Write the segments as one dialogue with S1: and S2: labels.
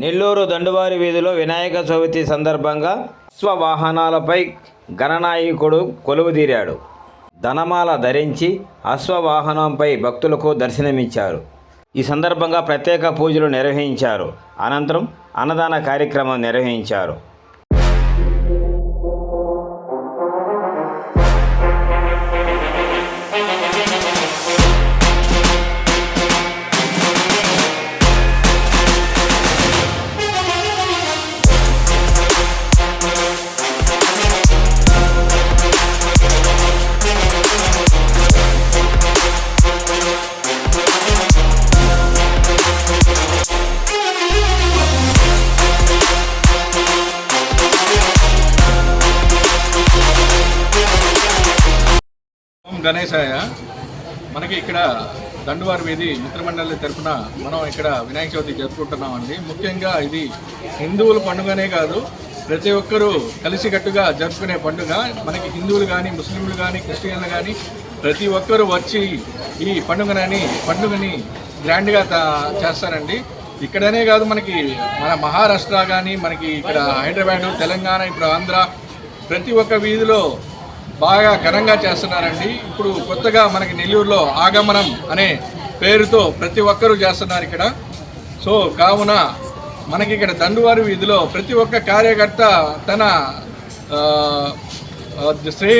S1: నెల్లూరు దండువారి వీధిలో వినాయక చవితి సందర్భంగా అశ్వవాహనాలపై గణనాయకుడు కొలువుదీరాడు ధనమాల ధరించి అశ్వవాహనంపై భక్తులకు దర్శనమిచ్చారు. ఈ సందర్భంగా ప్రత్యేక పూజలు నిర్వహించారు. అనంతరం అన్నదాన కార్యక్రమం నిర్వహించారు.
S2: గణేశాయ మనకి ఇక్కడ దండువారి వీధి మిత్రమండలి తరపున మనం ఇక్కడ వినాయక చవితి జరుపుకుంటున్నామండి. ముఖ్యంగా ఇది హిందువుల పండుగనే కాదు ప్రతి ఒక్కరూ కలిసికట్టుగా జరుపుకునే పండుగ. మనకి హిందువులు కానీ ముస్లింలు కానీ క్రిస్టియన్లు కానీ ప్రతి ఒక్కరూ వచ్చి ఈ పండుగనని పండుగని గ్రాండ్గా చేస్తారండి. ఇక్కడనే కాదు మనకి మన మహారాష్ట్ర కానీ మనకి ఇక్కడ హైదరాబాద్ తెలంగాణ ఇప్పుడు ఆంధ్ర ప్రతి ఒక్క వీధిలో బాగా ఘనంగా చేస్తున్నారండి. ఇప్పుడు కొత్తగా మనకి నెల్లూరులో ఆగమనం అనే పేరుతో ప్రతి ఒక్కరూ చేస్తున్నారు ఇక్కడ. సో కావున మనకి ఇక్కడ దండువారి వీధిలో ప్రతి ఒక్క కార్యకర్త తన ఆ, శ్రే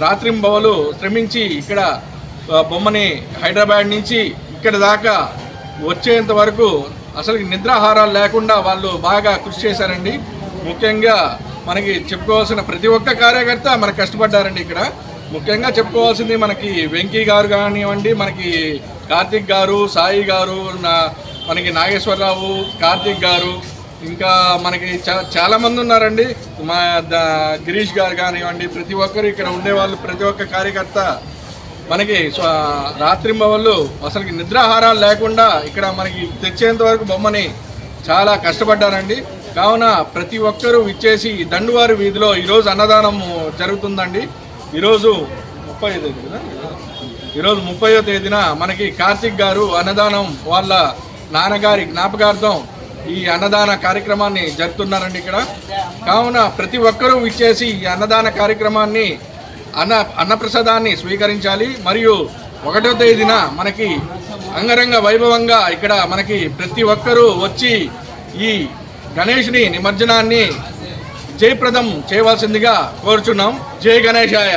S2: రాత్రింబవలు శ్రమించి ఇక్కడ బొమ్మని హైదరాబాద్ నుంచి ఇక్కడ దాకా వచ్చేంత వరకు అసలు నిద్రాహారాలు లేకుండా వాళ్ళు బాగా కృషి చేశారండి. ముఖ్యంగా మనకి చెప్పుకోవాల్సిన ప్రతి ఒక్క కార్యకర్త మనకు కష్టపడ్డారండి ఇక్కడ. ముఖ్యంగా చెప్పుకోవాల్సింది మనకి వెంకీ గారు కానివ్వండి మనకి కార్తిక్ గారు సాయి గారు నా మనకి నాగేశ్వరరావు కార్తిక్ గారు ఇంకా మనకి చా చాలా ఉన్నారండి. మా ద- గిరీష్ గారు కానివ్వండి ప్రతి ఒక్కరు ఇక్కడ ఉండేవాళ్ళు ప్రతి ఒక్క కార్యకర్త. మనకి రాత్రింబవళ్ళు అసలు నిద్రాహారాలు లేకుండా ఇక్కడ మనకి తెచ్చేంత వరకు బొమ్మని చాలా కష్టపడ్డారండి. కావున ప్రతి ఒక్కరూ ఇచ్చేసి దండువారి వీధిలో ఈరోజు అన్నదానం జరుగుతుందండి. ఈరోజు ముప్పై తేదీ కదా? ఈరోజు ముప్పయో తేదీన మనకి కార్తిక్ గారు అన్నదానం వాళ్ళ నాన్నగారి జ్ఞాపకార్థం ఈ అన్నదాన కార్యక్రమాన్ని జరుపుతున్నారండి ఇక్కడ. కావున ప్రతి ఒక్కరూ ఇచ్చేసి ఈ అన్నదాన కార్యక్రమాన్ని అన్న అన్నప్రసాదాన్ని స్వీకరించాలి. మరియు ఒకటో తేదీన మనకి అంగరంగ వైభవంగా ఇక్కడ మనకి ప్రతి ఒక్కరూ వచ్చి ఈ గణేష్ని నిమజ్జనాన్ని జయప్రదం చేయవలసిందిగా కోరుచున్నాం. జై గణేశాయ.